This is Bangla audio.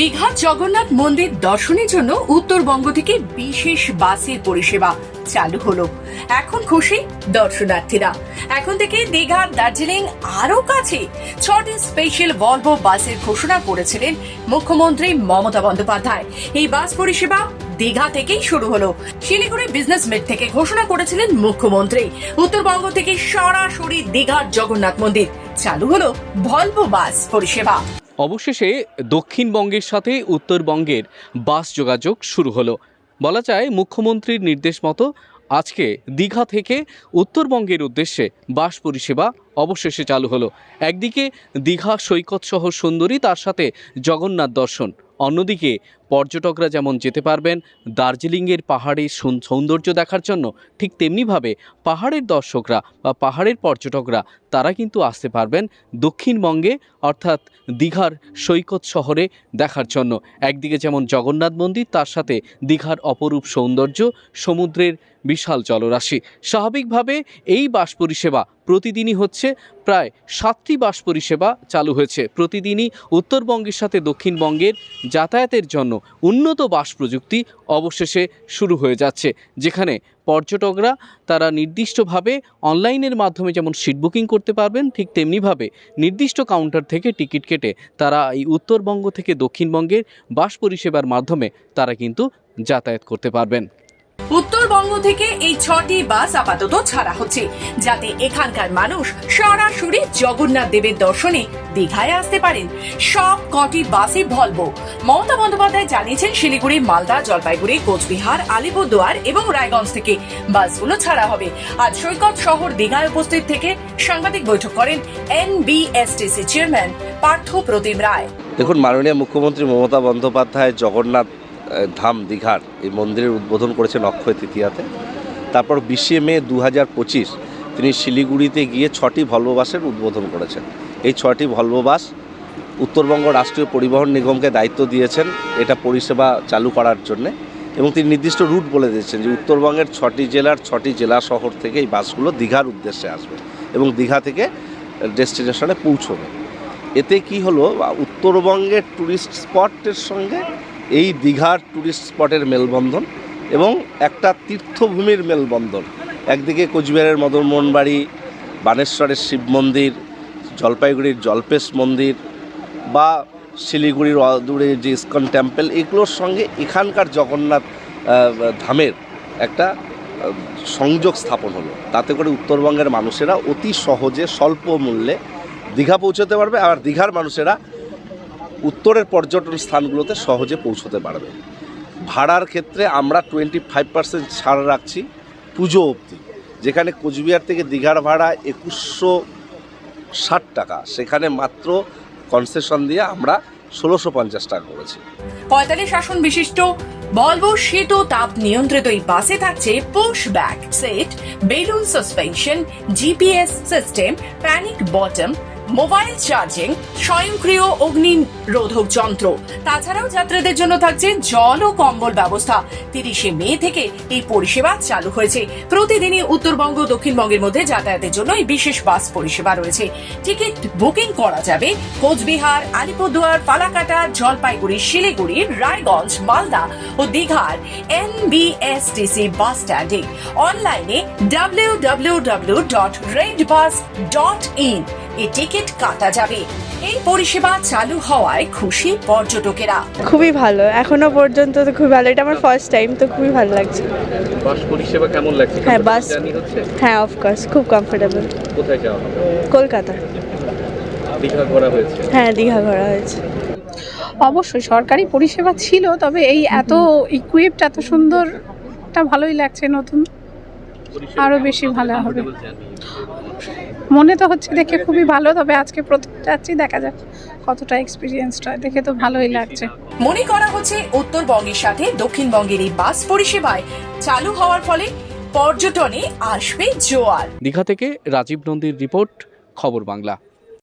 দীঘা জগন্নাথ মন্দির দর্শনের জন্য উত্তরবঙ্গ থেকে বিশেষ বাসের পরিষেবা চালু হলো। এখন খুশি দর্শনার্থীরা। এখন থেকে দীঘা দার্জিলিং আরও কাছে। ছটি স্পেশাল ভলভো বাসের ঘোষণা করেছিলেন মুখ্যমন্ত্রী মমতা বন্দ্যোপাধ্যায়। এই বাস পরিষেবা দীঘা থেকেই শুরু হলো। শিলিগুড়ি বিজনেস মিট থেকে ঘোষণা করেছিলেন মুখ্যমন্ত্রী। উত্তরবঙ্গ থেকে সরাসরি দীঘার জগন্নাথ মন্দির। চালু হলো ভলভো বাস পরিষেবা। অবশেষে দক্ষিণবঙ্গের সাথে উত্তরবঙ্গের বাস যোগাযোগ শুরু হলো। বলা যায়, মুখ্যমন্ত্রীর নির্দেশ মতো আজকে দীঘা থেকে উত্তরবঙ্গের উদ্দেশ্যে বাস পরিষেবা অবশেষে চালু হলো। একদিকে দীঘা সৈকত সহ সুন্দরী, তার সাথে জগন্নাথ দর্শন, অন্যদিকে পর্যটকরা যেমন যেতে পারবেন, দার্জিলিংয়ের পাহাড়ের সৌন- সৌন্দর্য দেখার জন্য ঠিক তেমনিভাবে পাহাড়ের দর্শকরা বা পাহাড়ের পর্যটকরা তারা কিন্তু আসতে পারবেন দক্ষিণবঙ্গে অর্থাৎ দীঘার সৈকত শহরে দেখার জন্য। একদিকে যেমন জগন্নাথ মন্দির, তার সাথে দীঘার অপরূপ সৌন্দর্য, সমুদ্রের বিশাল জলরাশি। স্বাভাবিকভাবে এই বাস পরিষেবা প্রতিদিনই হচ্ছে, প্রায় সাতটি বাস পরিষেবা চালু হয়েছে। প্রতিদিনই উত্তরবঙ্গের সাথে দক্ষিণবঙ্গের যাতায়াতের জন্য উন্নত বাস প্রযুক্তি অবশেষে শুরু হয়ে যাচ্ছে, যেখানে পর্যটকরা তারা নির্দিষ্টভাবে অনলাইনের মাধ্যমে যেমন সিট বুকিং করতে পারবেন, ঠিক তেমনিভাবে নির্দিষ্ট কাউন্টার থেকে টিকিট কেটে তারা এই উত্তরবঙ্গ থেকে দক্ষিণবঙ্গের বাস পরিষেবার মাধ্যমে তারা কিন্তু যাতায়াত করতে পারবেন। উত্তরবঙ্গ থেকে এই ছটি বাস আপাতত ছাড়া হচ্ছে, যাতে এখানকার মানুষ সরাসরি জগন্নাথ দেবের দর্শনে দীঘায় আসতে পারেন। সব কটি বাসে ভলভো। মমতা বন্দ্যোপাধ্যায় জানিয়েছেন, শিলিগুড়ি, মালদা, জলপাইগুড়ি, কোচবিহার, আলিপুরদুয়ার এবং রায়গঞ্জ থেকে বাসগুলো ছাড়া হবে। আজ সৈকত শহর দীঘায় উপস্থিত থেকে সাংবাদিক বৈঠক করেন এনবিএসটিসি চেয়ারম্যান পার্থ প্রতিম রায়। দেখুন, মাননীয় মুখ্যমন্ত্রী মমতা বন্দ্যোপাধ্যায়, জগন্নাথ ধাম দীঘার এই মন্দিরের উদ্বোধন করেছেন অক্ষয় তৃতীয়াতে। তারপর বিশে মে দু তিনি শিলিগুড়িতে গিয়ে ছটি ভলভো বাসের উদ্বোধন করেছেন। এই ছটি ভলভো বাস উত্তরবঙ্গ রাষ্ট্রীয় পরিবহন নিগমকে দায়িত্ব দিয়েছেন এটা পরিষেবা চালু করার জন্যে এবং তিনি নির্দিষ্ট রুট বলে দিয়েছেন যে উত্তরবঙ্গের ছটি জেলার ছটি জেলা শহর থেকে এই বাসগুলো দীঘার উদ্দেশ্যে আসবে এবং দীঘা থেকে ডেস্টিনেশনে পৌঁছবে। এতে কি হলো? উত্তরবঙ্গের ট্যুরিস্ট স্পটের সঙ্গে এই দীঘার ট্যুরিস্ট স্পটের মেলবন্ধন এবং একটা তীর্থভূমির মেলবন্ধন। একদিকে কোচবিহারের মদনমোহন বাড়ি বানেশ্বরের শিব মন্দির, জলপাইগুড়ির জলপেশ মন্দির বা শিলিগুড়ির অদূরে যে ইস্কন টেম্পল এগুলোর সঙ্গে এখানকার জগন্নাথ ধামের একটা সংযোগ স্থাপন হলো। তাতে করে উত্তরবঙ্গের মানুষেরা অতি সহজে স্বল্প মূল্যে দীঘা পৌঁছতে পারবে আর দীঘার মানুষেরা উত্তরের পর্যটন স্থানগুলোতে সহজে পৌঁছতে পারবে। ভাড়ার ক্ষেত্রে আমরা টোয়েন্টি ফাইভ পার্সেন্ট ছাড় রাখছি পুজো অবধি। যেখানে কোচবিহার থেকে দীঘার ভাড়া একুশশো ষাট টাকা। সেখানে মাত্র কনসেশন দিয়ে আমরা ষোলোশো পঞ্চাশ টাকা করেছি। পঁয়তাল্লিশ আসন বিশিষ্ট ভলভো ও তাপ নিয়ন্ত্রিত এই বাসে থাকছে push back seat balloon suspension GPS system panic button mobile charging, স্বয়ংক্রিয় অগ্নি রোধক যন্ত্র। তাছাড়াও যাত্রীদের জন্য থাকছে জল ও কম্বল ব্যবস্থা। তিরিশে মে থেকে এই পরিষেবা চালু হয়েছে। প্রতিদিনই উত্তরবঙ্গ দক্ষিণবঙ্গের মধ্যে যাতায়াতের জন্য এই বিশেষ বাস পরিষেবা রয়েছে। টিকিট বুকিং করা যাবে কোচবিহার, আলিপুরদুয়ার, ফালাকাটা, জলপাইগুড়ি, শিলিগুড়ি, রায়গঞ্জ, মালদা ও দীঘার এনবিএসটিসি বাস স্ট্যান্ডে। অনলাইনে W W W dot red bus dot in A ticket কাটা যাবে। এই পরিষেবা চালু হওয়ায় খুশি পর্যটকেরা। খুবই ভালো। এখনও পর্যন্ত তো খুবই ভালো। এটা আমার ফার্স্ট টাইম তো খুবই ভালো লাগছে। বাস পরিষেবা কেমন লাগছে? হ্যাঁ, বাস- হ্যাঁ অফকোর্স খুব কমফোর্টেবল কোথায় যাওয়া কলকাতা। দীঘা ঘোরা হয়েছে। হ্যাঁ দীঘা ঘোরা হয়েছে। অবশ্যই সরকারি পরিষেবা ছিল তবে এই এত ইকুইপড এত সুন্দরটা ভালোই লাগছে নতুন। আরও বেশি ভালো হবে। মনে তো হচ্ছে দেখে খুবই ভালো তবে আজকে প্রথম যাচ্ছি দেখা যাক কতটা এক্সপিরিয়েন্সটা দেখে তো ভালোই লাগছে। মনে করা হচ্ছে উত্তরবঙ্গের সাথে দক্ষিণবঙ্গের এই বাস পরিষেবায় চালু হওয়ার ফলে পর্যটনে আসবে জোয়ার। দীঘা থেকে রাজীব নন্দীর রিপোর্ট খবর বাংলা।